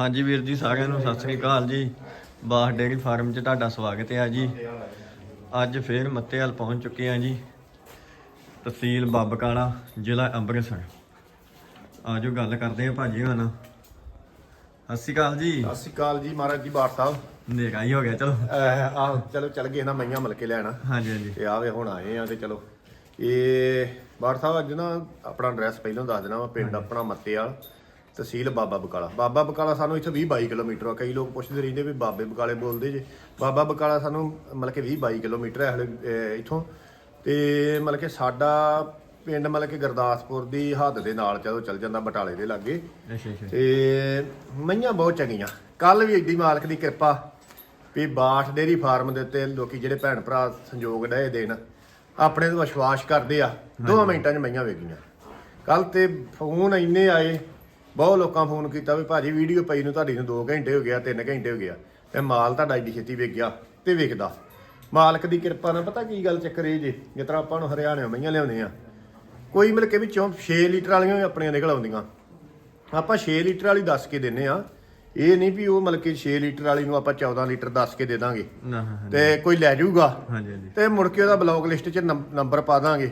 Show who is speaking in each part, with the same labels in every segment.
Speaker 1: ਹਾਂਜੀ ਵੀਰ ਜੀ ਸਾਰਿਆਂ ਨੂੰ ਸਤਿ ਸ੍ਰੀ ਅਕਾਲ ਜੀ। ਬਾਸ ਡੇਅਰੀ ਫਾਰਮ 'ਚ ਤੁਹਾਡਾ ਸਵਾਗਤ ਹੈ ਜੀ। ਅੱਜ ਫੇਰ ਮੱਤੇਵਾਲ ਪਹੁੰਚ ਚੁੱਕੇ ਹਾਂ ਜੀ। ਤਹਿਸੀਲ ਬੱਬਕਾਲਾ ਜ਼ਿਲ੍ਹਾ ਅੰਮ੍ਰਿਤਸਰ। ਆਜੋ ਗੱਲ ਕਰਦੇ ਹਾਂ ਭਾਜੀ ਹੁਣ। ਸਤਿ ਸ੍ਰੀ ਅਕਾਲ ਜੀ।
Speaker 2: ਸਤਿ ਸ਼੍ਰੀ ਅਕਾਲ ਜੀ ਮਹਾਰਾਜ ਜੀ ਬਾਰ ਸਾਹਿਬ।
Speaker 1: ਨੇਗਾ ਹੀ ਹੋ ਗਿਆ ਚਲੋ।
Speaker 2: ਆਹ ਚਲੋ ਚੱਲ ਗਏ ਨਾ ਮਈਆਂ ਮਿਲ ਕੇ ਲੈਣਾ।
Speaker 1: ਹਾਂਜੀ ਹਾਂਜੀ।
Speaker 2: ਤੇ ਆਵੇ ਹੁਣ ਆਏ ਆ ਤੇ ਚਲੋ। ਇਹ ਬਾਰ ਸਾਹਿਬ ਅੱਜ ਨਾ ਆਪਣਾ ਐਡਰੈਸ ਪਹਿਲਾਂ ਦੱਸ ਦੇਣਾ ਵਾ ਪਿੰਡ ਆਪਣਾ ਮੱਤੇਵਾਲ ਤਹਿਸੀਲ ਬਾਬਾ ਬਕਾਲਾ। ਬਾਬਾ ਬਕਾਲਾ ਸਾਨੂੰ ਇੱਥੇ 20 22 ਕਿਲੋਮੀਟਰ ਆ। ਕਈ ਲੋਕ ਪੁੱਛਦੇ ਰਹਿੰਦੇ ਵੀ ਬਾਬੇ ਬਕਾਲੇ ਬੋਲਦੇ ਜੇ। ਬਾਬਾ ਬਕਾਲਾ ਸਾਨੂੰ ਮਤਲਬ ਕਿ 20 22 ਕਿਲੋਮੀਟਰ ਹੈ ਹਲੇ ਇੱਥੋਂ। ਤੇ ਮਤਲਬ ਕਿ ਸਾਡਾ ਪਿੰਡ ਮਤਲਬ ਕਿ ਗੁਰਦਾਸਪੁਰ ਦੀ ਹੱਦ ਦੇ ਨਾਲ ਚਲੋ ਚੱਲ ਜਾਂਦਾ ਬਟਾਲੇ ਦੇ ਲਾਗੇ।
Speaker 1: ਅੱਛਾ ਅੱਛਾ।
Speaker 2: ਤੇ ਮਈਆਂ ਬਹੁਤ ਚੰਗੀਆਂ। ਕੱਲ ਵੀ ਏਡੀ ਮਾਲਕ ਦੀ ਕਿਰਪਾ ਵੀ ਬਾਠ ਡੇਰੀ ਫਾਰਮ ਦੇ ਉੱਤੇ ਲੋਕੀ ਜਿਹੜੇ ਭੈਣ ਭਰਾ ਸੰਯੋਗ ਡਏ ਦੇਣ ਆਪਣੇ ਤੇ ਵਿਸ਼ਵਾਸ ਕਰਦੇ ਆ। ਦੋ ਮਿੰਟਾਂ 'ਚ ਮਈਆਂ ਵੇਗੀਆਂ ਕੱਲ ਤੇ ਫੋਨ ਇੰਨੇ ਆਏ ਬਹੁਤ ਲੋਕਾਂ ਫੋਨ ਕੀਤਾ ਵੀ ਭਾਜੀ ਵੀਡੀਓ ਪਈ ਨੂੰ ਤੁਹਾਡੀ ਨੂੰ 2 ਘੰਟੇ ਹੋ ਗਿਆ 3 ਘੰਟੇ ਹੋ ਗਿਆ ਤੇ ਮਾਲ ਤੁਹਾਡਾ ਏਡੀ ਛੇਤੀ ਵੇਚ ਗਿਆ ਤੇ ਵਿਕਦਾ। ਮਾਲਕ ਦੀ ਕਿਰਪਾ ਨਾਲ ਪਤਾ ਕੀ ਗੱਲ ਚੱਕਰ ਇਹ ਜੇ ਜਿਸ ਤਰ੍ਹਾਂ ਆਪਾਂ ਨੂੰ ਹਰਿਆਣੇ ਮਈਆਂ ਲਿਆਉਂਦੇ ਆ। ਕੋਈ ਮਿਲ ਕੇ ਵਿੱਚੋਂ 6 ਲੀਟਰ ਵਾਲੀਆਂ ਵੀ ਆਪਣੀਆਂ ਨਿਕਲ ਆਉਂਦੀਆਂ। ਆਪਾਂ 6 ਲੀਟਰ ਵਾਲੀ ਦੱਸ ਕੇ ਦਿੰਨੇ ਆ। ਇਹ ਨਹੀਂ ਵੀ ਉਹ ਮਤਲਬ ਕਿ 6 ਲੀਟਰ ਵਾਲੀ ਨੂੰ ਆਪਾਂ 14 ਲੀਟਰ ਦੱਸ ਕੇ ਦੇ ਦਾਂਗੇ। ਤੇ ਕੋਈ ਲੈ ਜਾਊਗਾ। ਤੇ ਮੁੜ ਕੇ ਉਹਦਾ ਬਲੌਕ ਲਿਸਟ 'ਚ ਨੰਬ- ਨੰਬਰ ਪਾ ਦਾਂਗੇ।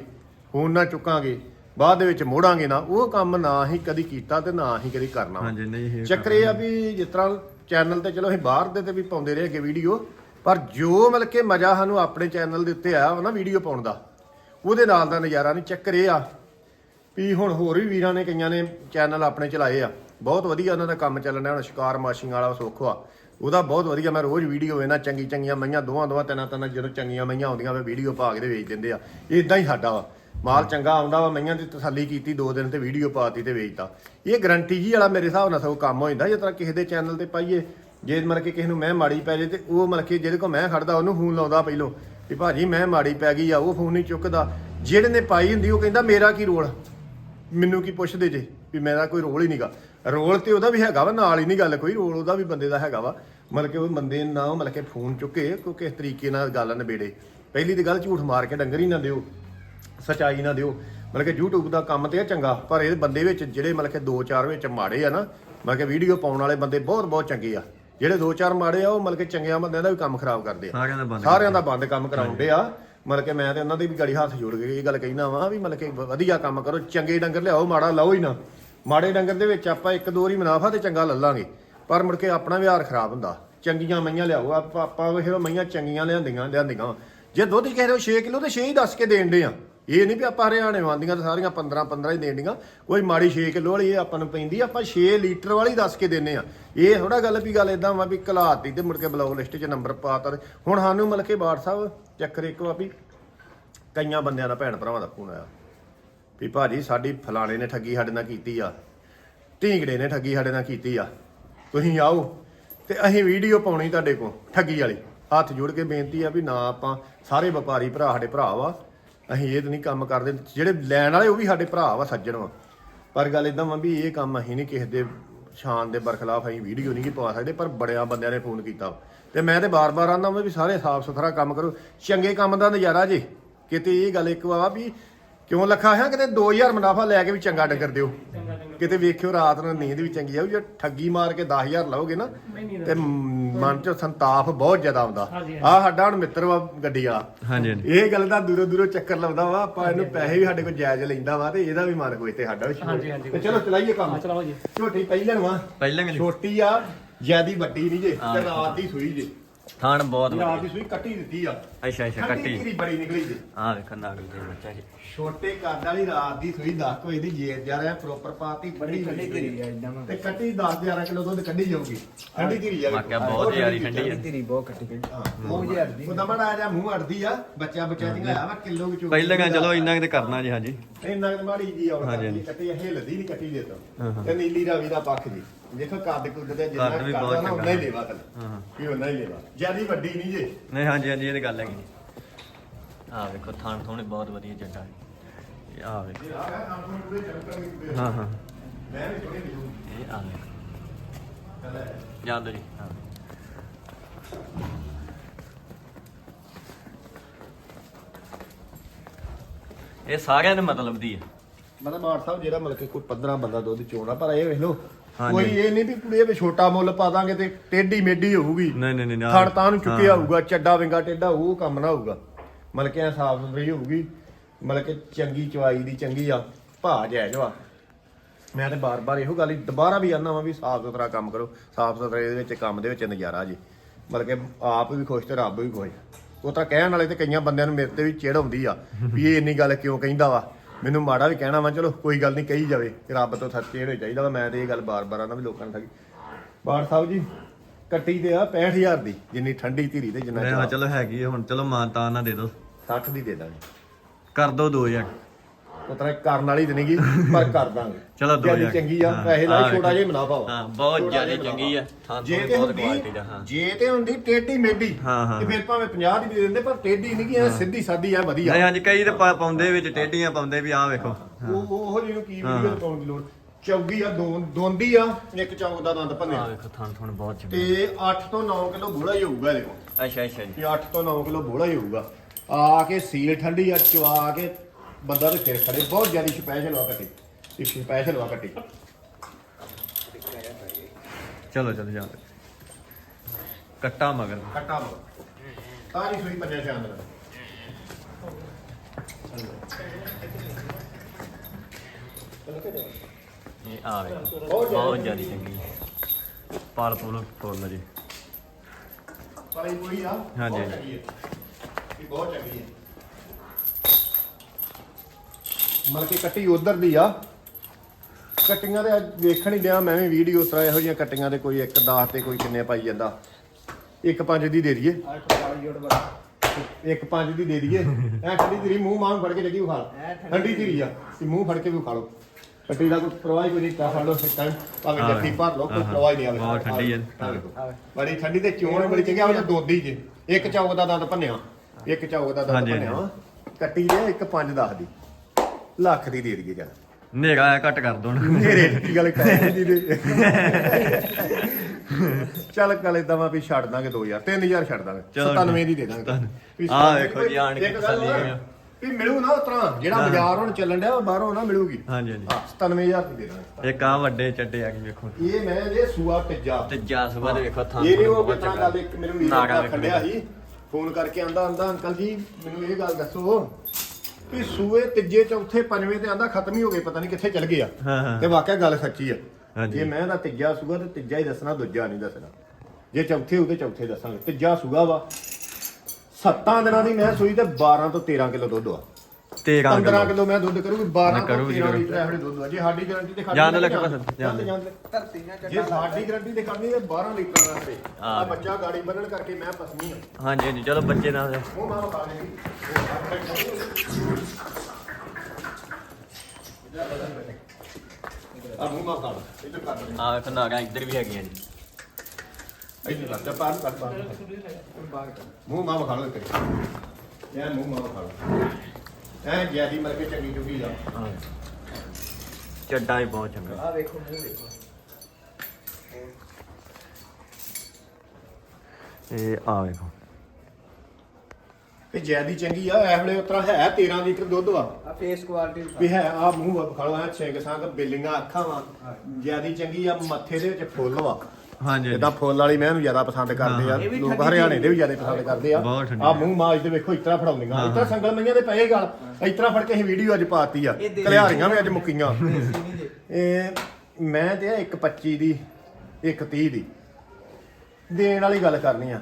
Speaker 2: ਫੋਨ ਨਾ ਚੁੱਕਾਂਗੇ। ਬਾਅਦ ਦੇ ਵਿੱਚ ਮੋੜਾਂਗੇ ਨਾ ਉਹ ਕੰਮ ਨਾ ਹੀ ਕਦੀ ਕੀਤਾ ਤੇ ਨਾ ਹੀ ਕਦੀ ਕਰਨਾ।
Speaker 1: ਹਾਂਜੀ ਨਹੀਂ ਇਹ
Speaker 2: ਚੱਕਰ ਇਹ ਆ ਵੀ ਜਿਸ ਤਰ੍ਹਾਂ ਚੈਨਲ ਤੇ ਚਲੋ ਅਸੀਂ ਬਾਹਰ ਦੇ ਤੇ ਵੀ ਪਾਉਂਦੇ ਰਹੇ ਅੱਗੇ ਵੀਡੀਓ ਪਰ ਜੋ ਮਤਲਬ ਕਿ ਮਜ਼ਾ ਸਾਨੂੰ ਆਪਣੇ ਚੈਨਲ ਦੇ ਉੱਤੇ ਆਇਆ ਵਾ ਨਾ ਵੀਡੀਓ ਪਾਉਣ ਦਾ ਉਹਦੇ ਨਾਲ ਦਾ ਨਜ਼ਾਰਾ ਨਹੀਂ ਚੱਕਰ ਇਹ ਆ ਵੀ ਹੁਣ ਹੋਰ ਵੀ ਵੀਰਾਂ ਨੇ ਕਈਆਂ ਨੇ ਚੈਨਲ ਆਪਣੇ ਚਲਾਏ ਆ। ਬਹੁਤ ਵਧੀਆ ਉਹਨਾਂ ਦਾ ਕੰਮ ਚੱਲਣ ਡਿਆ ਹੁਣ ਸ਼ਿਕਾਰ ਮਾਸ਼ਿੰਗ ਵਾਲਾ ਸੁੱਖ ਵਾ। ਉਹਦਾ ਬਹੁਤ ਵਧੀਆ ਮੈਂ ਰੋਜ਼ ਵੀਡੀਓ ਵੇਖਣਾ ਚੰਗੀ ਚੰਗੀਆਂ ਮਈਆਂ ਦੋਵਾਂ ਦੋਵਾਂ ਤਿੰਨਾਂ ਤਿੰਨਾਂ ਜਦੋਂ ਚੰਗੀਆਂ ਮਈਆਂ ਆਉਂਦੀਆਂ ਵੇ ਵੀਡੀਓ ਪਾ ਕੇ ਤੇ ਵੇਚ ਦਿੰਦੇ ਆ। ਇਦਾਂ ਹੀ ਸਾਡਾ ਵਾ। ਮਾਲ ਚੰਗਾ ਆਉਂਦਾ ਵਾ, ਮਈਆਂ ਦੀ ਤਸੱਲੀ ਕੀਤੀ, ਦੋ ਦਿਨ ਤੇ ਵੀਡੀਓ ਪਾਤੀ ਤੇ ਵੇਚਤਾ। ਇਹ ਗਰੰਟੀ ਜੀ ਵਾਲਾ ਮੇਰੇ ਹਿਸਾਬ ਨਾਲ ਸਗੋਂ ਕੰਮ ਹੋ ਜਾਂਦਾ, ਜੇ ਤਰ੍ਹਾਂ ਕਿਸੇ ਦੇ ਚੈਨਲ ਤੇ ਪਾਈਏ, ਜੇ ਮਤਲਬ ਕਿ ਕਿਸੇ ਨੂੰ ਮੈਂ ਮਾੜੀ ਪੈ ਜੇ ਤੇ ਉਹ ਮਤਲਬ ਕਿ ਜਿਹਦੇ ਕੋਲ ਮੈਂ ਖੜਦਾ, ਉਹਨੂੰ ਫੋਨ ਲਾਉਂਦਾ ਪਹਿਲੋਂ ਵੀ ਭਾਜੀ ਮੈਂ ਮਾੜੀ ਪੈ ਗਈ ਆ, ਉਹ ਫੋਨ ਨਹੀਂ ਚੁੱਕਦਾ। ਜਿਹੜੇ ਨੇ ਪਾਈ ਹੁੰਦੀ, ਉਹ ਕਹਿੰਦਾ ਮੇਰਾ ਕੀ ਰੋਲ ਮੈਨੂੰ ਕੀ ਪੁੱਛਦੇ ਜੇ ਵੀ ਮੇਰਾ ਕੋਈ ਰੋਲ ਹੀ ਨਹੀਂਗਾ ਰੋਲ ਤੇ ਉਹਦਾ ਵੀ ਹੈਗਾ ਵਾ, ਨਾਲ ਹੀ ਨਹੀਂ ਗੱਲ ਕੋਈ, ਰੋਲ ਉਹਦਾ ਵੀ ਬੰਦੇ ਦਾ ਹੈਗਾ ਵਾ। ਮਤਲਬ ਕਿ ਉਹ ਬੰਦੇ ਨਾ ਮਤਲਬ ਕਿ ਫੋਨ ਚੁੱਕੇ ਕੋਈ ਕਿਸ ਤਰੀਕੇ ਨਾਲ ਗੱਲ ਨਿਬੇੜੇ। ਪਹਿਲੀ ਤੇ ਗੱਲ ਝੂਠ ਮਾਰ ਕੇ ਡੰਗਰ ਹੀ ਨਾ ਦਿਓ। ਸਚਾਈ ਨਾ ਦਿਓ। ਮਤਲਬ ਕਿ YouTube ਦਾ ਕੰਮ ਤੇ ਆ ਚੰਗਾ ਪਰ ਇਹ ਬੰਦੇ ਵਿੱਚ ਜਿਹੜੇ ਮਤਲਬ ਕਿ 2-4 ਵਿੱਚ ਮਾੜੇ ਆ ਨਾ ਮਤਲਬ ਕਿ ਵੀਡੀਓ ਪਾਉਣ ਵਾਲੇ ਬੰਦੇ ਬਹੁਤ ਬਹੁਤ ਚੰਗੇ ਆ। ਜਿਹੜੇ 2-4 ਮਾੜੇ ਆ ਉਹ ਮਤਲਬ ਕਿ ਚੰਗਿਆਂ ਬੰਦਿਆਂ ਦਾ ਵੀ ਕੰਮ ਖਰਾਬ ਕਰਦੇ ਆ।
Speaker 1: ਸਾਰਿਆਂ ਦਾ ਬੰਦ
Speaker 2: ਕੰਮ ਕਰਾਉਂਦੇ ਆ। ਮਤਲਬ ਕਿ ਮੈਂ ਤੇ ਉਹਨਾਂ ਦੇ ਵੀ ਗਾੜੀ ਹੱਥ ਜੋੜ ਕੇ ਇਹ ਗੱਲ ਕਹਿਣਾ ਵਾਂ ਵੀ ਮਤਲਬ ਕਿ ਵਧੀਆ ਕੰਮ ਕਰੋ ਚੰਗੇ ਡੰਗਰ ਲਿਆਓ ਮਾੜਾ ਲਾਓ ਹੀ ਨਾ। ਮਾੜੇ ਡੰਗਰ ਦੇ ਵਿੱਚ ਆਪਾਂ ਇੱਕ ਦੋ ਵਾਰੀ ਮੁਨਾਫਾ ਤੇ ਚੰਗਾ ਲੱਲਾਂਗੇ ਪਰ ਮੁੜ ਕੇ ਆਪਣਾ ਵਿਹਾਰ ਖਰਾਬ ਹੁੰਦਾ। ਚੰਗੀਆਂ ਮਈਆਂ ਲਿਆਓ ਆਪਾਂ ਆਪਾਂ ਉਹ ਮਈਆਂ ਚੰਗੀਆਂ ਲਿਆਂਦੀਆਂ ਲਿਆਂਦੀਆਂ ਜੇ ਦੁੱਧ ਹੀ ਕਹਿੰਦੇ 6 ਕਿਲੋ ਤੇ 6 ਹੀ ਦੱਸ ਕੇ ਦੇਣ ਦੇ ਆ। ਇਹ ਨਹੀਂ ਵੀ ਆਪਾਂ ਹਰਿਆਣੇ ਆਉਂਦੀਆਂ ਤਾਂ ਸਾਰੀਆਂ 15 15 ਹੀ ਦੇਣੀਆਂ। ਕੋਈ ਮਾੜੀ 6 ਕਿਲੋ ਵਾਲੀ ਇਹ ਆਪਾਂ ਨੂੰ ਪੈਂਦੀ ਆਪਾਂ 6 ਲੀਟਰ ਵਾਲੀ ਦੱਸ ਕੇ ਦਿੰਨੇ ਆ। ਇਹ ਥੋੜਾ ਗੱਲ ਵੀ ਗੱਲ ਇਦਾਂ ਵਾ ਵੀ ਘਲਾਤੀ ਤੇ ਮੁੜ ਕੇ ਬਲੌਗ ਲਿਸਟ 'ਚ ਨੰਬਰ ਪਾਤਾ ਤੇ ਹੁਣ ਸਾਨੂੰ ਮਤਲਬ ਕਿ ਬਾੜ ਸਾਹਿਬ ਚੱਕਰ ਇੱਕ ਵਾ ਵੀ ਕਈਆਂ ਬੰਦਿਆਂ ਦਾ ਭੈਣ ਭਰਾਵਾਂ ਦਾ ਫੋਨ ਆਇਆ ਵੀ ਭਾਜੀ ਸਾਡੀ ਫਲਾਣੇ ਨੇ ਠੱਗੀ ਸਾਡੇ ਨਾਲ ਕੀਤੀ ਆ, ਢੀਂਗੜੇ ਨੇ ਠੱਗੀ ਸਾਡੇ ਨਾਲ ਕੀਤੀ ਆ। ਤੁਸੀਂ ਆਓ ਤੇ ਅਸੀਂ ਵੀਡੀਓ ਪਾਉਣੀ ਤੁਹਾਡੇ ਕੋਲ, ਠੱਗੀ ਵਾਲੀ। ਹੱਥ ਜੋੜ ਕੇ ਬੇਨਤੀ ਆ ਵੀ ਨਾ ਆਪਾਂ ਸਾਰੇ ਵਪਾਰੀ ਭਰਾ ਸਾਡੇ ਭਰਾ ਵਾ ਅਸੀਂ ਇਹ ਤਾਂ ਨਹੀਂ ਕੰਮ ਕਰਦੇ। ਜਿਹੜੇ ਲੈਣ ਵਾਲੇ, ਉਹ ਵੀ ਸਾਡੇ ਭਰਾ ਵਾ, ਸੱਜਣ ਵਾ। ਪਰ ਗੱਲ ਇਦਾਂ ਵਾ ਵੀ ਇਹ ਕੰਮ ਅਸੀਂ ਨਹੀਂ ਕਿਸੇ ਦੇ ਸ਼ਾਨ ਦੇ ਬਰਖਲਾਫ ਅਸੀਂ ਵੀਡੀਓ ਨਹੀਂ ਗੀ ਪਾ ਸਕਦੇ, ਪਰ ਬੜਿਆਂ ਬੰਦਿਆਂ ਨੇ ਫੋਨ ਕੀਤਾ। ਤੇ ਮੈਂ ਤੇ ਬਾਰ-ਬਾਰ ਆਂਦਾ ਵੀ ਸਾਰੇ ਸਾਫ਼ ਸੁਥਰਾ ਕੰਮ ਕਰੋ। ਚੰਗੇ ਕੰਮ ਦਾ ਨਜ਼ਾਰਾ ਜੇ। ਕਿਤੇ ਇਹ ਗੱਲ ਇੱਕ ਵਾ ਵੀ ਕਿਉਂ ਲੱਖਾ ਹੈ? ਕਿਤੇ 2000 ਮੁਨਾਫਾ ਲੈ ਕੇ ਵੀ ਚੰਗਾ ਡੰਗਰ ਦਿਓ। ਕਿਤੇ ਵੇਖਿਓ ਰਾਤ ਨੂੰ ਨੀਂਦ ਵੀ ਚੰਗੀ ਆਊ ਜੇ ਠੱਗੀ ਮਾਰ ਕੇ 10000 ਲਓਗੇ ਨਾ ਤੇ ਮਨ ਚ ਸੰਤਾਪ ਬਹੁਤ ਜ਼ਿਆਦਾ ਆਉਂਦਾ। ਆ ਸਾਡਾ ਹੁਣ ਮਿੱਤਰ ਵਾ ਗੱਡੀ ਵਾਲਾ।
Speaker 1: ਹਾਂਜੀ
Speaker 2: ਇਹ ਗੱਲ ਦਾ ਦੂਰੋਂ ਦੂਰੋਂ ਚੱਕਰ ਲਾਉਂਦਾ ਵਾ ਆਪਾਂ ਇਹਨੂੰ ਪੈਸੇ ਵੀ ਸਾਡੇ ਕੋਲ ਜਾਇਜ਼ ਲੈਂਦਾ ਵਾ ਤੇ ਇਹਦਾ ਵੀ ਮਨ ਕੋਈ ਤੇ ਸਾਡਾ ਵੀ
Speaker 3: ਹਾਂਜੀ, ਹਾਂਜੀ।
Speaker 2: ਤੇ ਚਲੋ ਚਲਾਈਏ ਕੰਮ।
Speaker 3: ਚਲਾਓ ਜੀ।
Speaker 2: ਝੋਟੀ ਪਹਿਲਾਂ ਵਾ।
Speaker 1: ਪਹਿਲਾਂ
Speaker 2: ਛੋਟੀ ਆ ਜਿਆਦੀ ਵੱਡੀ ਨਹੀਂ ਜੇ ਤੇ ਰਾਤ ਦੀ ਸੂਈ ਜੇ।
Speaker 1: ਥਾਣ ਬਹੁਤ
Speaker 2: ਰਾਤ
Speaker 1: ਵਧੀਆ।
Speaker 2: ਦੀ ਸੂਈ ਕੱਟੀ ਦਿੱਤੀ ਆ।
Speaker 1: ਅੱਛਾ ਅੱਛਾ ਕੱਟੀ।
Speaker 2: ਧੀਰੀ ਬੜੀ ਨਿਕਲੀ ਜੇ।
Speaker 1: ਆਹ ਵੇਖ ਨਾਗਲ ਦੇ ਬੱਚਾ ਜੀ।
Speaker 2: ਛੋਟੇ ਕੱਦ ਵਾਲੀ ਰਾਤ ਦੀ ਸੂਈ 10 ਕੋਈ ਦੀ ਜੇਰ ਜਾ ਰਿਹਾ ਪ੍ਰੋਪਰ ਪਾਤੀ
Speaker 3: ਬੜੀ ਠੰਡੀ ਧੀਰੀ ਆ ਇਦਾਂ
Speaker 2: ਤੇ ਕੱਟੀ 10 11 ਕਿਲੋ ਦੁੱਧ ਕੱਢੀ ਜਾਊਗੀ। ਠੰਡੀ ਧੀਰੀ ਆ
Speaker 1: ਵਾਕਿਆ ਬਹੁਤ ਜ਼ਿਆਦੀ ਠੰਡੀ ਆ।
Speaker 3: ਧੀਰੀ ਬਹੁਤ ਕੱਟੀ ਗਈ
Speaker 2: ਮੂੰਹ ਜੇ ਅੜਦੀ ਉਹਦਾ ਮੜਾ ਜਾ ਮੂੰਹ ਅੜਦੀ ਆ। ਬੱਚਾ ਬੱਚਾ ਦੀ ਆ ਵਾ ਕਿਲੋ ਵਿੱਚ
Speaker 1: ਪਹਿਲਾਂ ਗਾ ਚਲੋ ਇੰਨਾ ਕਿਤੇ ਕਰਨਾ ਜੀ ਹਾਂਜੀ।
Speaker 2: ਇੰਨਾ ਕੁ ਮਾੜੀ ਜੀ
Speaker 1: ਹਾਂਜੀ।
Speaker 2: ਕੱਟੀ ਹਿੱਲਦੀ ਨਹੀਂ ਕੱਟੀ ਦੇ
Speaker 1: ਹਾਂ,
Speaker 2: ਤੋਂ
Speaker 1: ਹਾਂ।
Speaker 2: ਤੇ ਨੀਲੀ ਰਾਵੀ ਦਾ ਪੱਖ ਜੀ। ਦੇਖੋ ਕੱਦ ਕੁੱਦ ਤੇ ਜਿੰਨਾ
Speaker 1: ਕੱਦ ਵੀ
Speaker 2: ਕਰਦਾ
Speaker 1: ਬਹੁਤ
Speaker 2: ਨਾ
Speaker 1: ਚੰਗਾ।
Speaker 2: ਉਨਾ ਹੀ ਲੈਵਾ ਤਨ।
Speaker 1: ਹਾਂ ਹਾਂ।
Speaker 2: ਵੀ ਉਨਾ ਹੀ ਲੈਵਾ। ਜਿਆਦੀ ਵੱਡੀ ਨਹੀਂ ਜੇ।
Speaker 1: ਨਹੀਂ ਹਾਂਜੀ ਹਾਂਜੀ ਇਹ ਤੇ ਗੱਲ ਹੈਗੀ। ਆਹ ਵੇਖੋ ਥਾਣ ਥੋਣੇ ਬਹੁਤ ਵਧੀਆ ਜੱਟਾ ਇਹ ਆਹ ਵੇਖੋ। ਹਾਂ ਹਾਂ।
Speaker 2: ਮੈਂ ਵੀ ਥੋੜੀ ਲਿਖੂ
Speaker 1: ਇਹ ਆਹ ਵੇਖੋ। ਜਾਂਦੋ ਜੀ। ਹਾਂ। ਇਹ ਸਾਰਿਆਂ ਦੇ ਮਤਲਬ ਦੀ ਹੈ
Speaker 2: ਮਤਲਬ ਮਾਰ ਸਾਹਿਬ ਜਿਹੜਾ ਮਤਲਬ ਕਿ ਕੋਈ 15 ਬੰਦਾ ਦੁੱਧ ਚੋਣਾ ਪਰ ਇਹ ਵੇਖ ਲਓ। ਕੋਈ ਇਹ ਨਹੀਂ ਵੀ ਕੁੜੇ ਵੀ ਛੋਟਾ ਮੁੱਲ ਪਾ ਦਾਂਗੇ ਤੇ ਟੇਢੀ ਮੇਢੀ ਹੋਊਗੀ।
Speaker 1: ਨਹੀਂ ਨਹੀਂ ਨਹੀਂ
Speaker 2: ਥਣ ਤਾਂ ਨੂੰ ਚੁੱਕਿਆ। ਹੋਊਗਾ ਚੱਡਾ ਵਿੰਗਾ ਟੇਢਾ ਉਹ ਕੰਮ ਨਾ ਹੋਊਗਾ। ਮਤਲਬ ਕਿ ਸਾਫ਼ ਸੁਥਰੀ ਹੋਊਗੀ ਮਤਲਬ ਕਿ ਚੰਗੀ ਚਵਾਈ ਦੀ ਚੰਗੀ ਆ ਭਾ ਜਾਇਜ਼ ਵਾ। ਮੈਂ ਤੇ ਬਾਰ-ਬਾਰ ਇਹੋ ਗੱਲ ਹੀ ਦੁਬਾਰਾ ਵੀ ਆਨਾ ਵਾਂ ਵੀ ਸਾਫ਼ ਸੁਥਰਾ ਕੰਮ ਕਰੋ ਸਾਫ਼ ਸੁਥਰੇ ਦੇ ਵਿੱਚ ਕੰਮ ਦੇ ਵਿੱਚ ਨਜ਼ਾਰਾ ਜੀ। ਮਤਲਬ ਕਿ ਆਪ ਵੀ ਖੁਸ਼ ਤੇ ਰੱਬ ਵੀ ਖੁਸ਼। ਉਹ ਤਾਂ ਕਹਿਣ ਵਾਲੇ ਤੇ ਕਈਆਂ ਬੰਦਿਆਂ ਨੂੰ ਮੇਰੇ ਤੇ ਵੀ ਚਿੜ ਆਉਂਦੀ ਆ ਵੀ ਇਹ ਇੰਨੀ ਗੱਲ ਕਿਉਂ ਕਹਿੰਦਾ ਵਾ? ਮੈਨੂੰ ਮਾੜਾ ਵੀ ਕਹਿਣਾ ਵਾ ਚਲੋ ਕੋਈ ਗੱਲ ਨਹੀਂ ਕਹੀ ਜਾਵੇ ਰੱਬ ਤੋਂ ਸੱਚੇ ਹੋਣੇ ਚਾਹੀਦਾ ਵਾ ਮੈਂ ਤੇ ਇਹ ਗੱਲ ਬਾਰ-ਬਾਰ ਆਨਾ ਵੀ ਲੋਕਾਂ ਨੂੰ ਠੱਗੀ। ਬਾੜ ਸਾਹਿਬ ਜੀ ਕੱਟੀ ਤੇ ਆ 65000 ਦੀ ਜਿੰਨੀ ਠੰਡੀ ਧੀਰੀ ਤੇ ਜਿੰਨਾ
Speaker 1: ਮੈਂ ਕਿਹਾ
Speaker 2: ਚਾਹ
Speaker 1: ਚਲੋ ਹੈਗੀ ਆ, ਹੁਣ ਚਲੋ ਮਾਨਤਾ ਨਾ ਦੇ ਦੋ।
Speaker 2: 60 ਦੀ ਦੇ ਦਾਂਗੇ।
Speaker 1: ਕਰ ਦੋ 2000
Speaker 2: ਉਤਰਾ ਕਰਨ ਵਾਲੀ ਤੇ ਨਹੀਂਗੀ ਪਰ ਕਰ ਦਾਂਗੇ।
Speaker 1: ਚਲੋ ਦੋ ਹਜ਼ਾਰ।
Speaker 2: ਚੰਗੀ ਆ ਪੈਸੇ ਲਾਏ ਛੋਟਾ ਜਿਹਾ ਮੁਨਾਫਾ ਵਾ।
Speaker 1: ਹਾਂ ਬਹੁਤ ਜ਼ਿਆਦਾ ਚੰਗੀ ਆ। ਥਾਂ
Speaker 2: ਜੇ ਤੇ ਹੁੰਦੀ ਜੇ ਤੇ ਹੁੰਦੀ ਟੇਢੀ ਮੇਢੀ
Speaker 1: ਹਾਂ, ਹਾਂ।
Speaker 2: ਤੇ ਫਿਰ ਭਾਵੇਂ 50 ਦੀ ਦੇ ਦਿੰਦੇ ਪਰ ਟੇਢੀ ਨਹੀਂ ਕਿ ਸਿੱਧੀ ਸਾਦੀ ਆ ਵਧੀਆ।
Speaker 1: ਨਹੀਂ ਹਾਂਜੀ ਕਈ ਤੇ ਪਾਉਂਦੇ ਵਿੱਚ ਟੇਡੀਆਂ ਪਾਉਂਦੇ ਵੀ ਆਹ ਵੇਖੋ।
Speaker 2: ਉਹ ਉਹ ਜਿਹਨੂੰ ਕੀ। ਵੀਡੀਓ ਪਾਉਣ ਦੀ ਲੋੜ। ਚੌਗੀ ਆ ਦੋ ਦੋਂਦੀ ਆ ਇੱਕ ਚੌਕ ਦਾ ਦੰਦ ਭੰਨਿਆ।
Speaker 1: ਵੇਖੋ ਥਾਂ ਥੋਣ ਬਹੁਤ ਚੰਗਾ।
Speaker 2: ਤੇ 8 ਤੋਂ 9 ਕਿਲੋ ਬੋਲਾ ਹੀ ਹੋਊਗਾ ਇਹਦੇ ਕੋਲ।
Speaker 1: ਅੱਛਾ ਅੱਛਾ ਜੀ
Speaker 2: ਇਹ 8 ਤੋਂ 9 ਕਿਲੋ ਬੋਲਾ ਹੀ ਹੋਊਗਾ। ਆ ਕੇ ਸੀਲ ਠੰਡੀ ਆ ਚਵਾ ਕੇ ਬੰਦਾ ਤੇ ਫਿਰ ਖੜੇ ਬਹੁਤ ਜ਼ਿਆਦਾ ਸਪੈਸ਼ਲ ਆ ਕੱਟੀ ਇਹ ਸਪੈਸ਼ਲ ਆ ਕੱਟੀ
Speaker 1: ਚਲੋ ਚਲੋ ਜਾ ਕੱਟਾ ਮਗਰ।
Speaker 2: ਕੱਟਾ ਲੋ ਤਾਂ ਨਹੀਂ ਸੂਈ ਪੰਜਾਂ ਸ਼ਾਨ ਦਾ
Speaker 1: ਇਹ ਆ ਵੇਖੋ
Speaker 2: ਬਹੁਤ ਜ਼ਿਆਦਾ
Speaker 1: ਚੰਗੀ। ਪਾਲ ਪੂਲ ਫੁੱਲ ਜੀ।
Speaker 2: ਪਰ ਇਹ ਕੋਈ ਆ
Speaker 1: ਹਾਂਜੀ,
Speaker 2: ਬਹੁਤ। ਚੰਗੀ ਹੈ ਇਹ ਬਹੁਤ ਚੰਗੀ ਹੈ ਮਤਲਬ ਕਿ ਕੱਟੀ ਉਧਰ ਦੀ ਆ। ਕਟੀਆਂ ਦੇ ਅੱਜ ਵੇਖਣ ਹੀ ਡਿਆ ਮੈਂ ਵੀ ਵੀਡੀਓ ਉਤਰਾ ਇਹੋ ਜਿਹੀਆਂ ਕਟੀਆਂ ਦੇ ਕੋਈ 1 10 ਤੇ ਕੋਈ ਕਿੰਨੇ ਪਾਈ ਜਾਂਦਾ। ਇੱਕ ਪੰਜ ਦੀ ਦੇ ਦਈਏ। ਇੱਕ ਪੰਜ ਦੀ ਦੇ ਦਈਏ। ਐ ਠੰਡੀ ਤੇਰੀ ਮੂੰਹ ਮਾਂ ਫੜ ਕੇ ਜੱਗੀ ਲਓ
Speaker 3: ਠੰਡੀ
Speaker 2: ਤੇਰੀ। ਆ। ਤੇ ਮੂੰਹ ਫੜ ਕੇ ਵੀ ਵਿਖਾ ਲਓ ਕੱਟੀ ਦਾ ਕੋਈ ਪ੍ਰਵਾਹ ਕੋਈ ਨਹੀਂ ਤਾਂ ਫੜ ਲਓ ਸਿੱਟਾਂ ਭਾਵੇਂ। ਜੱਫੀ ਭਰ ਲਓ ਕੋਈ ਪ੍ਰਵਾਹ ਨਹੀਂ ਆਵੇ
Speaker 1: ਬਹੁਤ ਠੰਡੀ ਹੈ।
Speaker 2: ਬੜੀ ਠੰਡੀ ਤੇ ਚੋਣ ਬੜੀ ਚੰਗੀ ਆ ਉਹ ਦੋਦੀ ਜੇ। ਇੱਕ ਚੌਕ ਦਾ ਦੰਦ ਭੰਨਿਆ। ਇੱਕ ਚੌਕ ਦਾ ਦੰਦ ਭੰਨਿਆ। ਕੱਟੀ ਦੇ ਇੱਕ ਪੰਜ ਦਸ ਦੀ। ਲੱਖ ਦੀ ਦੇ ਦਈਏ ਚੱਲ
Speaker 1: ਨੇਗਾ ਆ ਘੱਟ ਕਰ ਦੋ ਹੁਣ
Speaker 2: ਮੇਰੇ ਕੀ ਗੱਲ ਕਹਿ ਜੀ ਦੇ ਚੱਲ ਕੱਲ ਇਦਾਂ ਵਾ ਵੀ ਛੱਡ ਦਾਂਗੇ 2000 3000 ਛੱਡ ਦਾਂਗੇ
Speaker 1: ਚਲੋ
Speaker 2: 97 ਦੀ ਦੇ ਦਾਂਗੇ। ਵੀ
Speaker 1: ਆਹ ਵੇਖੋ ਜੀ, ਆਣ ਕੇ
Speaker 2: ਇੱਕ ਗੱਲ
Speaker 1: ਤਸੱਲੀ
Speaker 2: ਹੋਰ,
Speaker 1: ਹੋਈ ਆ।
Speaker 2: ਵੀ ਮਿਲੂ ਨਾ ਉਤਰਾ ਜਿਹੜਾ। ਬਾਜ਼ਾਰ ਹੁਣ ਚੱਲਣ ਡਿਆ ਉਹ ਬਾਹਰੋਂ ਨਾ ਮਿਲੂਗੀ।
Speaker 1: ਹਾਂਜੀ ਹਾਂਜੀ।
Speaker 2: ਹਾਂ 97000 ਦੀ ਦੇ ਦਾਂਗੇ।
Speaker 1: ਇੱਕ ਆ ਵੱਡੇ ਚੱਡੇ ਆ ਕੇ ਵੇਖੋ।
Speaker 2: ਇਹ ਮੈਂ ਇਹ ਸੂਆ ਤੀਜਾ।
Speaker 1: ਤੇ ਜਾਸਵਾ ਦੇ ਵੇਖੋ ਥਾਂ
Speaker 2: ਇਹ ਨਹੀਂ ਉਹ
Speaker 1: ਬਹੁਤ ਚੰਗਾ।
Speaker 2: ਗੱਲ ਇੱਕ ਮੈਨੂੰ ਵੀਰ
Speaker 1: ਨਾਗਾ
Speaker 2: ਦਾ। ਸੀ। ਫੋਨ ਕਰਕੇ ਆਂਦਾ ਆਂਦਾ ਅੰਕਲ ਜੀ ਮੈਨੂੰ ਇਹ ਗੱਲ ਦੱਸੋ। ਕਿ ਸੂਏ ਤੀਜੇ ਚੌਥੇ ਪੰਜਵੇਂ ਤੇ ਆਂਦਾ ਖਤਮ ਹੀ ਹੋ ਗਏ ਪਤਾ ਨਹੀਂ ਕਿੱਥੇ ਚਲ ਗਏ ਆ।
Speaker 1: ਹਾਂ ਹਾਂ।
Speaker 2: ਤੇ ਵਾਕਿਆ ਗੱਲ ਸੱਚੀ ਆ।
Speaker 1: ਹਾਂਜੀ।
Speaker 2: ਜੇ ਮੈਂ ਦਾ ਤੀਜਾ ਸੂਗਾ ਤੇ ਤੀਜਾ ਹੀ ਦੱਸਣਾ ਦੂਜਾ ਨਹੀਂ ਦੱਸਣਾ। ਜੇ ਚੌਥੇ ਉਹਦੇ ਚੌਥੇ ਦੱਸਾਂਗੇ। ਤੀਜਾ ਸੂਗਾ ਵਾ ਸੱਤਾਂ ਦਿਨਾਂ ਦੀ ਮੈਂ ਸੂਈ ਤੇ 12 ਤੋਂ 13 ਕਿਲੋ ਦੁੱਧ ਆ
Speaker 1: 13
Speaker 2: 15 ਕਿਲੋ। ਮੈਂ ਦੁੱਧ ਕਰੂਗੀ 12
Speaker 1: ਨਾ
Speaker 2: ਤੋਂ
Speaker 1: ਕਰੂ ਜੀ,
Speaker 2: 13
Speaker 1: ਕਰੂ।
Speaker 2: ਲੀਟਰ ਐਵਰੇ ਦੁੱਧ ਆ ਜੇ ਸਾਡੀ ਗਾਰੰਟੀ ਤੇ
Speaker 1: ਜਾਣ ਦੇ ਲੱਗ ਬਸ, ਜਾਣ
Speaker 2: ਜਾਣ
Speaker 1: ਦੇ।
Speaker 2: ਜਾਣ ਦੇ
Speaker 3: ਧਰਤੀ
Speaker 2: ਜੇ
Speaker 3: ਚੱਡਾ
Speaker 2: ਸਾਡੀ ਗਾਰੰਟੀ ਤੇ ਕਰਨੀ ਤੇ 12 ਲੀਟਰ ਦਾ ਤੇ ਆ
Speaker 1: ਹਾਂ।
Speaker 2: ਬੱਚਾ ਗਾੜੀ ਬੰਨਣ ਕਰਕੇ ਮੈਂ ਪਸਮੀ ਆ।
Speaker 1: ਹਾਂਜੀ ਹਾਂਜੀ ਚਲੋ ਬੱਚੇ ਨਾਲ।
Speaker 2: ਉਹ ਮਾਂ ਖਾ ਲੈਗੀ ਆ ਮੂੰਹ ਮਾਂ ਖਾ ਲਓ ਇੱਧਰ ਕਰ ਲੈ
Speaker 1: ਆ ਨਾਗਾ ਇੱਧਰ ਵੀ ਹੈਗੀਆਂ ਜੀ।
Speaker 2: ਇੱਧਰ ਕਰ ਜਾ ਪਾਰ ਕਰ ਪਾਰ
Speaker 3: ਬਾਹਰ ਕਰ।
Speaker 2: ਮੂੰਹ ਮਾਂ ਖਾ ਲਓ ਤੇ ਇਹ ਮੂੰਹ ਮਾਂ ਖਾ ਲਓ। ਐ ਜਿਆਦੀ ਮਰ ਕੇ ਚੰਗੀ ਚੁਗੀ ਆ
Speaker 1: ਹਾਂ। ਚੱਡਾ ਹੀ ਬਹੁਤ ਚੰਗਾ।
Speaker 3: ਆਹ ਵੇਖੋ ਮੂੰਹ ਵੇਖੋ।
Speaker 1: ਇਹ ਆ ਵੇਖੋ।
Speaker 2: ਤੇ ਜਿਆਦੀ ਚੰਗੀ ਆ ਐ ਵੇਲੇ ਉਤਰਾ ਹੈ 13 ਲੀਟਰ ਦੁੱਧ ਵਾ।
Speaker 3: ਆ ਫੇਸ ਕੁਆਲਿਟੀ
Speaker 2: ਵੀ ਹੈ ਆ ਮੂੰਹ ਖੜੋ ਐ ਛੇਕ ਸੰਗ ਬਿੱਲੀਆਂ ਅੱਖਾਂ ਵਾ। ਜਿਆਦੀ ਚੰਗੀ ਆ ਮੱਥੇ ਦੇ ਵਿੱਚ ਫੁੱਲ ਵਾ।
Speaker 1: ਹਾਂਜੀ
Speaker 2: ਜਿੱਦਾਂ ਫੁੱਲ ਵਾਲੀ ਮੈਂ ਇਹਨੂੰ ਜ਼ਿਆਦਾ ਪਸੰਦ ਕਰਦੇ ਆ। ਲੋਕ ਹਰਿਆਣੇ ਦੇ ਵੀ ਜ਼ਿਆਦਾ ਪਸੰਦ ਕਰਦੇ ਆ।
Speaker 1: ਬਹੁਤ ਠੰਡੀ
Speaker 2: ਆ। ਮੂੰਹ ਮਾਜ ਦੇ ਵੇਖੋ ਇਤਰਾ ਫੜਾਉਂਦੀਆਂ। ਇਤਰਾ ਸੰਗਲ ਮਈਆਂ ਦੇ ਪਏ ਗਲ। ਇਤਰਾ ਫੜ ਕੇ ਅਸੀਂ ਵੀਡੀਓ ਅੱਜ ਪਾਤੀ ਆ। ਕਲਿਆਰੀਆਂ ਵੀ ਅੱਜ ਮੁੱਕੀਆਂ। ਇਹ ਮੈਂ ਤੇ 125 ਦੀ 130 ਦੀ। ਦੇਣ ਵਾਲੀ ਗੱਲ ਕਰਨੀ ਆ।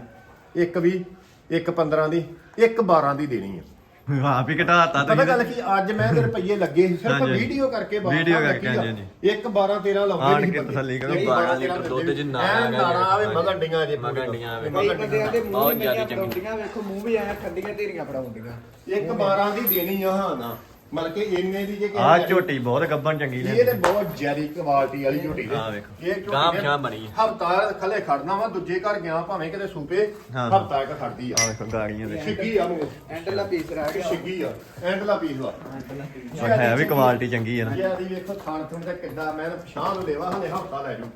Speaker 2: ਇੱਕ ਵੀ ਇੱਕ 15 ਦੀ ਇੱਕ 12 ਦੀ ਦੇਣੀ ਆ।
Speaker 1: ਹੀ ਘਟਾਤਾ
Speaker 2: ਪਤਾ ਗੱਲ ਕੀ ਅੱਜ ਮੈਂ ਤੇ ਰੁਪਈਏ ਲੱਗੇ ਸੀ ਸਿਰਫ
Speaker 1: ਹਾਂਜੀ।
Speaker 2: ਵੀਡੀਓ ਕਰਕੇ ਬਾਹਰ
Speaker 1: ਵੀਡੀਓ
Speaker 2: ਲੱਗੀ
Speaker 1: ਕਰਕੇ,
Speaker 2: ਆ।
Speaker 1: ਹਾਂਜੀ, ਹਾਂਜੀ।
Speaker 2: ਇੱਕ 12 13 ਲਾਉਂਦੇ
Speaker 1: ਆਣ
Speaker 2: ਨਹੀਂ
Speaker 1: ਕੇ। ਤਸੱਲੀ ਕਰੋ,
Speaker 2: ਇੱਕ
Speaker 1: 12
Speaker 2: 13
Speaker 1: ਲੀਟਰ ਦੁੱਧ ਚ ਨਾ
Speaker 2: ਐਨ
Speaker 1: ਹੈਗਾ
Speaker 2: ਨਾੜਾ ਆਵੇ
Speaker 1: ਜੀ।
Speaker 2: ਮਗੰਡੀਆਂ ਜੇ
Speaker 1: ਮਗੰਡੀਆਂ ਆਵੇ।
Speaker 3: ਕਈ ਬੰਦਿਆਂ ਦੇ ਮੂੰਹ
Speaker 1: ਬਹੁਤ ਜ਼ਿਆਦਾ
Speaker 3: ਮਈਆਂ
Speaker 1: ਚੰਗੀ।
Speaker 3: ਫੜਾਉਂਦੀਆਂ ਵੇਖੋ ਮੂੰਹ ਵੀ ਐ ਠੰਡੀਆਂ ਢੇਰੀਆਂ ਫੜਾਉਂਦੀਆਂ
Speaker 2: ਇੱਕ 12 ਦੀ ਦੇਣੀ ਆ ਹਾਂ ਨਾ ਮਤਲਬ ਕਿ ਇੰਨੇ ਦੀ ਜੇ
Speaker 1: ਆ ਝੋਟੀ ਬਹੁਤ ਗੱਬਣ ਚੰਗੀ
Speaker 2: ਇਹ ਤੇ
Speaker 1: ਨੇ
Speaker 2: ਬਹੁਤ ਜ਼ਿਆਦੀ ਕੁਆਲਿਟੀ ਵਾਲੀ ਝੋਟੀ
Speaker 1: ਆਹ ਵੇਖੋ।
Speaker 2: ਇਹ ਝੋਟੀ
Speaker 1: ਗਾਂਹ
Speaker 2: ਨੇ
Speaker 1: ਪਛਾਂਹ ਬਣੀ
Speaker 2: ਹਫਤਾ ਖਲੇ ਖੜਨਾ ਵਾ ਦੂਜੇ ਘਰ ਗਿਆ ਭਾਵੇਂ ਕਿਤੇ ਸੂਪੇ
Speaker 1: ਹਾਂ।
Speaker 2: ਹਫਤਾ ਇੱਕ ਖੜਦੀ ਆ।
Speaker 1: ਆ ਵੇਖੋ ਗਾੜੀਆਂ ਦੇ
Speaker 2: ਛਿੱਗੀ ਆ ਮੂੰਹ।
Speaker 3: ਐਂਡਲਾ ਪੀਸ ਰਹਿ ਗਿਆ।
Speaker 2: ਛਿੱਗੀ ਆ ਐਂਡਲਾ ਪੀਸ ਵਾ।
Speaker 3: ਐਂਡਲਾ ਪੀਸ
Speaker 1: ਆ ਹੈ ਵੀ ਕੁਆਲਿਟੀ ਚੰਗੀ ਹੈ ਨਾ।
Speaker 2: ਜਿਆਦੀ ਵੇਖੋ ਖਾਣ ਥੁਣ ਦਾ ਕਿੱਦਾਂ ਮੈਂ ਤਾਂ ਪਛਾਣ ਨੂੰ ਲੈਵਾ ਹਲੇ ਹਫਤਾ ਲੈ ਜੂ।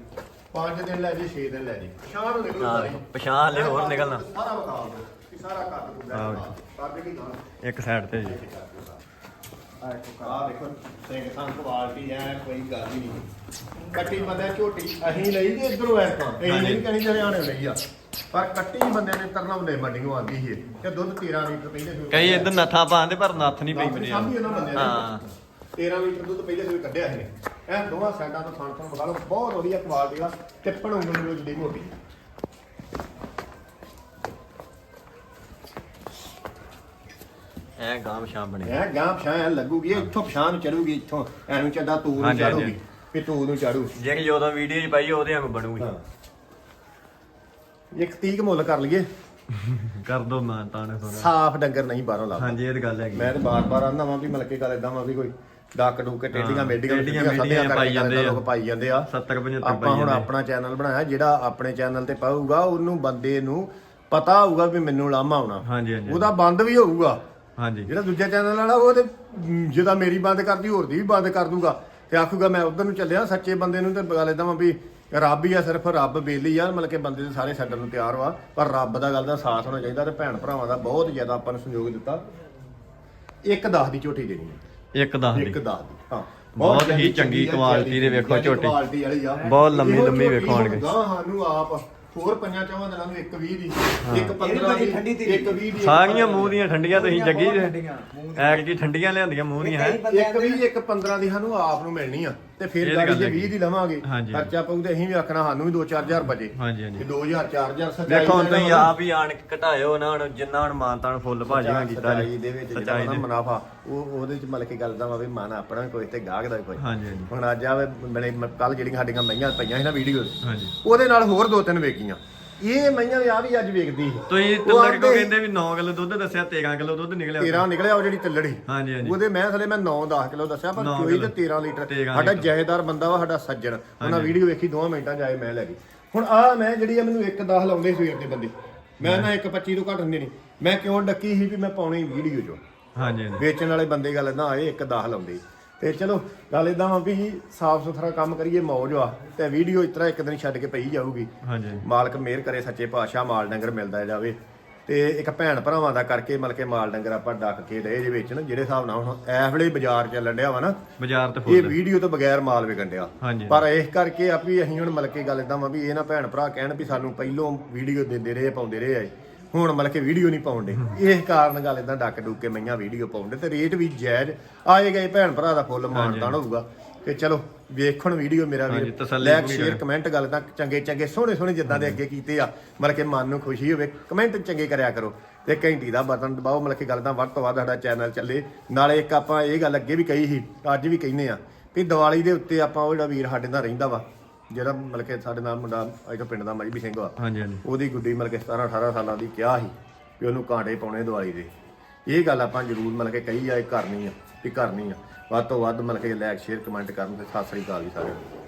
Speaker 2: 5 ਦਿਨ ਲੈ ਜੀ 6 ਦਿਨ ਲੈ ਜੀ। ਪਛਾਣ ਨੂੰ ਨਿਕਲੂ
Speaker 1: ਹਾਂ,
Speaker 2: ਸਾਰੀ
Speaker 1: ਪਛਾਣ ਲੈ ਹੋਰ ਨਿਕਲਣਾ।
Speaker 2: ਸਾਰਾ ਵਿਖਾ ਦਿਓ। ਕਿ ਸਾਰਾ ਕਰ ਦੂ
Speaker 1: ਹਾਂ।
Speaker 2: ਕਰ ਦੇ ਕੀ ਗਾਣਾ
Speaker 1: ਇੱਕ ਸਾਈਡ ਤੇ ਜੀ।
Speaker 3: ਆ ਇੱਕ
Speaker 2: ਆਹ ਦੇਖੋ ਸਿੰਘ ਸੰਗ ਕੁਆਲਟੀ ਐ ਕੋਈ ਗੱਲ ਹੀ ਨਹੀਂ। ਕੱਟੀ ਬੰਦੇ ਝੋਟੀ ਅਸੀਂ ਲਈ ਜੀ ਇਧਰੋਂ ਐ ਤਾਂ ਇਹ
Speaker 1: ਹਾਂਜੀ।
Speaker 2: ਨਹੀਂ ਕਹੀਂ ਹਰਿਆਣੇ ਲਈ ਆ। ਪਰ ਕੱਟੀ ਬੰਦੇ ਨੇ ਤਰਨਾਉਂਦੇ ਮੰਡੀੋਂ ਆਂਦੀ ਸੀ। ਤੇ ਦੁੱਧ 13 ਲੀਟਰ ਪਹਿਲੇ ਸੂਏ
Speaker 1: ਕਈ ਇਧਰ ਨੱਥਾ ਪਾਉਂਦੇ ਪਰ ਨੱਥ ਨਹੀਂ ਪਈ
Speaker 2: ਨੇ।
Speaker 1: ਹਾਂ।
Speaker 2: 13 ਲੀਟਰ ਦੁੱਧ ਪਹਿਲੇ ਸੂਏ ਕੱਢਿਆ ਸੀ। ਇਹ ਦੋਵਾਂ ਸਾਈਡਾਂ ਤੋਂ ਥਣ ਬਗਾ ਲਓ ਬਹੁਤ ਵਧੀਆ ਕੁਆਲਟੀ ਦਾ ਟਿੱਪਣ ਉਂਗਲ ਨੂੰ ਜਿਹੜੀ ਮੋਟੀ।
Speaker 1: ਐ ਗਾਮ ਸ਼ਾਮ ਬਣੇ।
Speaker 2: ਐ ਗਾਂ ਪਛਾਂ ਐਂ ਲੱਗੂਗੀ ਇੱਥੋਂ ਪਛਾਣ ਚੜੂਗੀ ਇੱਥੋਂ ਐਨੂੰ ਚੱਦਾ ਤੂੰ ਨੂੰ
Speaker 1: ਹਾਂਜੀ, ਹਾਂਜੀ।
Speaker 2: ਚੜੂਗੀ ਵੀ ਤੂੰ ਨੂੰ ਚੜੂ।
Speaker 1: ਜਿਹੜੀ ਜਦੋਂ ਵੀਡੀਓ 'ਚ ਪਾਈ ਉਹਦੇ ਵਾਂਗ ਬਣੂਗੀ।
Speaker 2: ਇੱਕ 30 ਮੁੱਲ ਕਰ ਲਈਏ।
Speaker 1: ਕਰ ਦੋ ਮਾਂ ਤਾਂ ਨੇ ਸੋਨਾ
Speaker 2: ਸਾਫ਼ ਡੰਗਰ ਨਹੀਂ ਬਾਹਰੋਂ ਲੱਭਦਾ।
Speaker 1: ਹਾਂਜੀ ਇਹ ਤਾਂ ਗੱਲ ਹੈਗੀ।
Speaker 2: ਮੈਂ ਤੇ ਬਾਰ-ਬਾਰ ਆਂਦਾ ਵਾਂ ਵੀ ਮਲਕੇ ਗੱਲ ਇਦਾਂ ਵਾਂ ਵੀ ਕੋਈ ਡੱਕ ਡੂਕ ਟੇਡੀਆਂ
Speaker 1: ਹਾਂ,
Speaker 2: ਮੇਡੀਆਂ
Speaker 1: ਮੇਡੀਆਂ
Speaker 2: ਸਾਡੀਆਂ
Speaker 1: ਪਾਈ ਜਾਂਦੇ ਆ।
Speaker 2: ਲੋਕ ਪਾਈ ਜਾਂਦੇ ਆ।
Speaker 1: 70 75
Speaker 2: ਆਪਾਂ ਹੁਣ ਆਪਣਾ ਚੈਨਲ ਬਣਾਇਆ ਜਿਹੜਾ ਆਪਣੇ ਚੈਨਲ ਤੇ ਪਾਊਗਾ ਉਹਨੂੰ ਬੰਦੇ ਨੂੰ ਪਤਾ ਹੋਊਗਾ ਵੀ ਮੈਨੂੰ ਲਾਮਾ ਆਉਣਾ।
Speaker 1: ਹਾਂਜੀ ਹਾਂਜੀ।
Speaker 2: ਉਹਦਾ ਬੰਦ ਵੀ ਹੋਊਗਾ।
Speaker 1: ਹਾਂਜੀ।
Speaker 2: ਜਿਹੜਾ ਦੂਜਾ ਚੈਨਲ ਵਾਲਾ ਉਹ ਤੇ ਮ, ਜਿਹਦਾ ਮੇਰੀ ਬੰਦ ਕਰਦੀ ਹੋਰ ਦੀ ਵੀ ਬੰਦ ਕਰ ਦੂਗਾ। ਤੇ ਆਖੂਗਾ ਮੈਂ ਉਧਰ ਨੂੰ ਚੱਲਿਆ ਸੱਚੇ ਬੰਦੇ ਨੂੰ ਤੇ ਗੱਲ ਇਦਾਂ ਵਾ ਵੀ ਰੱਬ ਹੀ ਆ ਸਿਰਫ ਰੱਬ ਬੇਲੀ ਆ ਮਤਲਬ ਕਿ ਬੰਦੇ ਦੇ ਸਾਰੇ ਛੱਡਣ ਨੂੰ ਤਿਆਰ ਵਾ। ਪਰ ਰੱਬ ਦਾ ਗੱਲ ਦਾ ਸਾਥ ਹੋਣਾ ਚਾਹੀਦਾ ਤੇ ਭੈਣ ਭਰਾਵਾਂ ਦਾ ਬਹੁਤ ਜ਼ਿਆਦਾ ਆਪਾਂ ਨੂੰ ਸੰਯੋਗ ਦਿੱਤਾ। ਇੱਕ 10 ਦੀ ਝੋਟੀ ਦੇਣੀ ਹੈ
Speaker 1: ਇੱਕ ਦੱਸ
Speaker 2: ਇੱਕ
Speaker 1: ਦੀ
Speaker 2: 10 ਦੀ ਹਾਂ।
Speaker 1: ਬਹੁਤ ਹੀ ਚੰਗੀ ਕੁਆਲਿਟੀ ਦੇ ਵੇਖੋ ਝੋਟੀ।
Speaker 2: ਕੁਆਲਿਟੀ ਵਾਲੀ ਆ।
Speaker 1: ਬਹੁਤ ਲੰਮੀ
Speaker 2: ਇਹੋ
Speaker 1: ਲੰਮੀ
Speaker 2: ਝੋਟੀ
Speaker 1: ਵੇਖੋ ਆਣਗੇ।
Speaker 2: ਗਾਂ ਸਾਨੂੰ ਆਪ ਹੋਰ ਪੰਜਾਂ ਚਾਵਾਂ ਦਿਨਾਂ ਨੂੰ ਇੱਕ 20 ਦੀ। ਇੱਕ 15
Speaker 3: ਬੜੀ
Speaker 2: ਦੀ
Speaker 3: ਠੰਡੀ ਧੀਰੀ।
Speaker 2: ਇੱਕ 20 ਦੀ।
Speaker 1: ਸਾਰੀਆਂ ਮੂੰਹ ਦੀਆਂ ਠੰਡੀਆਂ ਤੁਸੀਂ ਜੱਗੀ। ਐਰ ਕੀ ਠੰਡੀਆਂ ਲਿਆਂਦੀਆਂ ਮੂੰਹ ਦੀਆਂ ਹੈ।
Speaker 2: ਇੱਕ ਵੀ ਇੱਕ 15 ਦੀ ਸਾਨੂੰ ਆਪ ਨੂੰ ਮਿਲਣੀ ਆ। ਤੇ ਫਿਰ ਗਾੜੀ
Speaker 1: ਗੱਲ
Speaker 2: ਜੇ
Speaker 1: ਹੈਗੀ।
Speaker 2: 20 ਦੀ ਲਵਾਂਗੇ। ਖਰਚਾ ਪਊ ਤੇ ਅਸੀਂ ਵੀ ਆਖਣਾ ਸਾਨੂੰ ਵੀ 2-4000 ਬਚੇ।
Speaker 1: ਹਾਂਜੀ
Speaker 2: ਤੇ
Speaker 1: ਹਾਂਜੀ
Speaker 2: 2000 4000 ਸੱਚਾਈ
Speaker 1: ਦੇਖੋ ਹੁਣ ਤੁਸੀਂ ਆਪ ਹੀ ਆਣ ਕੇ ਘਟਾਇਓ ਨਾ ਹੁਣ ਜਿੰਨਾ ਹੁਣ ਮਾਨਤਾਨ ਫੁੱਲ ਭਾਜੀਆਂ ਕੀਤਾ
Speaker 2: ਸੱਚਾਈ ਦੇ ਵਿੱਚ ਜਿਹੜਾ
Speaker 1: ਸੱਚਾਈ
Speaker 2: ਨਾ
Speaker 1: ਦੇ।
Speaker 2: ਮੁਨਾਫਾ ਉਹ ਉਹਦੇ ਚ ਮਤਲਬ ਕਿ ਗੱਲ ਦਾ ਵਾ ਵੀ ਮਨ ਆਪਣਾ ਵੀ ਕੋਈ ਤੇ ਗਾਹਕ ਦਾ ਵੀ ਕੋਈ।
Speaker 1: ਹਾਂਜੀ ਹਾਂਜੀ।
Speaker 2: ਹੁਣ ਅੱਜ ਆਵੇ ਬੜੇ ਕੱਲ ਜਿਹੜੀਆਂ ਸਾਡੀਆਂ ਮਈਆਂ ਪਈਆਂ ਸੀ ਨਾ ਵੀਡੀਓ
Speaker 1: ਹਾਂਜੀ।
Speaker 2: ਉਹਦੇ ਨਾਲ ਹੋਰ ਦੋ ਤਿੰਨ ਵੇਖੀਆਂ। ਇਹ ਮਈਆਂ ਆ ਵੀ ਅੱਜ ਵੇਖਦੀ ਸੀ।
Speaker 1: ਤੁਸੀਂ ਤੱਲੜ ਕੋ ਕਹਿੰਦੇ ਵੀ 9 ਕਿਲੋ ਦੁੱਧ ਦੱਸਿਆ 13 ਕਿਲੋ ਦੁੱਧ ਨਿਕਲਿਆ
Speaker 2: 13 ਨਿਕਲਿਆ ਉਹ ਜਿਹੜੀ ਤੱਲੜੀ।
Speaker 1: ਹਾਂਜੀ ਹਾਂਜੀ।
Speaker 2: ਉਹਦੇ ਮੈਂ ਥਲੇ ਮੈਂ 9-10 ਕਿਲੋ ਦੱਸਿਆ ਪਰ
Speaker 1: ਨੌ
Speaker 2: ਕੋਈ ਤੇ
Speaker 1: ਕਿਲੋ।
Speaker 2: 13 ਲੀਟਰ।
Speaker 1: 13
Speaker 2: ਸਾਡਾ। ਜਹੇਦਾਰ ਬੰਦਾ ਵਾ ਸਾਡਾ ਸੱਜਣ। ਉਹਨਾਂ। ਵੀਡੀਓ ਵੇਖੀ 2 ਮਿੰਟਾਂ ਆਏ ਮੈਂ ਲੈ ਗਈ ਹੁਣ ਆ ਮੈਂ ਜਿਹੜੀ ਆ ਮੈਨੂੰ 1-10 ਲਾਉਂਦੇ ਸਵੇਰ ਦੇ ਬੰਦੇ। ਮੈਂ ਨਾ 1-25 ਤੋਂ ਘੱਟ ਹੁੰਦੇ ਨਹੀਂ। ਮੈਂ ਕਿਉਂ ਡੱਕੀ ਸੀ ਵੀ ਮੈਂ ਪਾਉਣੀ ਵੀਡੀਓ ਚੋਂ।
Speaker 1: ਹਾਂਜੀ
Speaker 2: ਵੇਚਣ ਵਾਲੇ ਬੰਦੇ ਗੱਲ ਇਦਾਂ ਆਏ 1-10 ਲਾਉਂਦੇ। ਤੇ ਚਲੋ ਗੱਲ ਇਦਾਂ ਵਾ ਵੀ ਸਾਫ਼ ਸੁਥਰਾ ਕੰਮ ਕਰੀਏ ਮੌਜ ਆ ਤੇ ਵੀਡੀਓ ਇਸ ਤਰ੍ਹਾਂ ਇੱਕ ਦਿਨ ਛੱਡ ਕੇ ਪਈ ਜਾਊਗੀ।
Speaker 1: ਹਾਂਜੀ।
Speaker 2: ਮਾਲਕ ਮਿਹਰ ਕਰੇ ਸੱਚੇ ਪਾਤਸ਼ਾਹ ਮਾਲ ਡੰਗਰ ਮਿਲਦਾ ਜਾਵੇ। ਤੇ ਇੱਕ ਭੈਣ ਭਰਾਵਾਂ ਦਾ ਕਰਕੇ ਮਤਲਬ ਕਿ ਮਾਲ ਡੰਗਰ ਆਪਾਂ ਡੱਕ ਕੇ ਦੇ ਜੇ ਵੇਚਣ ਜਿਹੜੇ ਹਿਸਾਬ ਨਾਲ ਹੁਣ ਐ ਵੇਲੇ ਬਾਜ਼ਾਰ ਚੱਲਣ ਡਿਆ ਵਾ ਨਾ
Speaker 1: ਬਾਜ਼ਾਰ ਤੇ
Speaker 2: ਇਹ
Speaker 1: ਫੁੱਲ।
Speaker 2: ਵੀਡੀਓ ਤੋਂ ਬਗੈਰ ਮਾਲ ਵਿਕਣ ਡਿਆ।
Speaker 1: ਹਾਂਜੀ।
Speaker 2: ਪਰ ਇਸ ਕਰਕੇ ਆ ਵੀ ਅਸੀਂ ਹੁਣ ਮਤਲਬ ਕਿ ਗੱਲ ਇਦਾਂ ਵਾ ਵੀ ਇਹ ਨਾ ਭੈਣ ਭਰਾ ਕਹਿਣ ਵੀ ਸਾਨੂੰ ਪਹਿਲੋਂ ਵੀਡੀਓ ਦਿੰਦੇ ਰਹੇ ਪਾਉਂਦੇ ਰਹੇ ਆ ਹੁਣ ਮਤਲਬ ਕਿ ਵੀਡੀਓ ਨਹੀਂ ਪਾਉਂਦੇ। ਇਸ ਕਾਰਨ ਗੱਲ ਇਦਾਂ ਡੱਕ ਡੁੱਕ ਕੇ ਮਈਆਂ ਵੀਡੀਓ ਪਾਉਂਦੇ ਤੇ ਰੇਟ ਵੀ ਜਾਇਜ਼। ਆਏ ਗਏ ਭੈਣ ਭਰਾ ਦਾ ਫੁੱਲ ਮਾਨਤਾਨ ਹੋਊਗਾ। ਤੇ ਚਲੋ ਵੇਖਣ ਵੀਡੀਓ ਮੇਰਾ ਵੀ ਲਾਈਕ ਸ਼ੇਅਰ। ਕਮੈਂਟ ਗੱਲ ਤਾਂ ਚੰਗੇ ਚੰਗੇ ਸੋਹਣੇ ਸੋਹਣੇ ਜਿੱਦਾਂ ਦੇ ਅੱਗੇ ਕੀਤੇ ਆ। ਮਤਲਬ ਕਿ ਮਨ ਨੂੰ ਖੁਸ਼ੀ ਹੋਵੇ। ਕਮੈਂਟ ਚੰਗੇ ਕਰਿਆ ਕਰੋ। ਤੇ ਘੰਟੀ ਦਾ ਬਟਨ ਦਬਾਓ। ਮਤਲਬ ਕਿ ਗੱਲ ਤਾਂ ਵੱਧ ਤੋਂ ਵੱਧ ਸਾਡਾ ਚੈਨਲ ਚੱਲੇ। ਨਾਲੇ ਇੱਕ ਆਪਾਂ ਇਹ ਗੱਲ ਅੱਗੇ ਵੀ ਕਹੀ ਸੀ ਅੱਜ ਵੀ ਕਹਿੰਦੇ ਆ ਵੀ ਦੀਵਾਲੀ ਦੇ ਉੱਤੇ ਆਪਾਂ ਉਹ ਜਿਹੜਾ ਵੀਰ ਸਾਡੇ ਨਾਲ ਰਹਿੰਦਾ ਵਾ ਜਿਹੜਾ ਮਤਲਬ ਕਿ ਸਾਡੇ ਨਾਲ ਮੁੰਡਾ ਇੱਥੋਂ ਪਿੰਡ ਦਾ ਮਜਬੀ ਸਿੰਘ ਵਾ
Speaker 1: ਹਾਂਜੀ ਹਾਂਜੀ।
Speaker 2: ਉਹਦੀ ਗੁੱਡੀ ਮਤਲਬ ਕਿ 17 18 ਸਾਲਾਂ ਦੀ ਕਿਹਾ ਸੀ ਵੀ ਉਹਨੂੰ ਕਾਂਟੇ ਪਾਉਣੇ ਦੀਵਾਲੀ ਦੇ। ਇਹ ਗੱਲ ਆਪਾਂ ਜ਼ਰੂਰ ਮਤਲਬ ਕਿ ਕਹੀ ਆ ਇਹ ਕਰਨੀ ਆ ਵੀ ਕਰਨੀ ਆ। ਵੱਧ ਤੋਂ ਵੱਧ ਮਤਲਬ ਕਿ ਲਾਈਕ ਸ਼ੇਅਰ ਕਮੈਂਟ ਕਰਨ ਤੇ ਸਤਿ ਸ੍ਰੀ ਅਕਾਲ ਜੀ ਸਾਰਿਆਂ ਨੂੰ।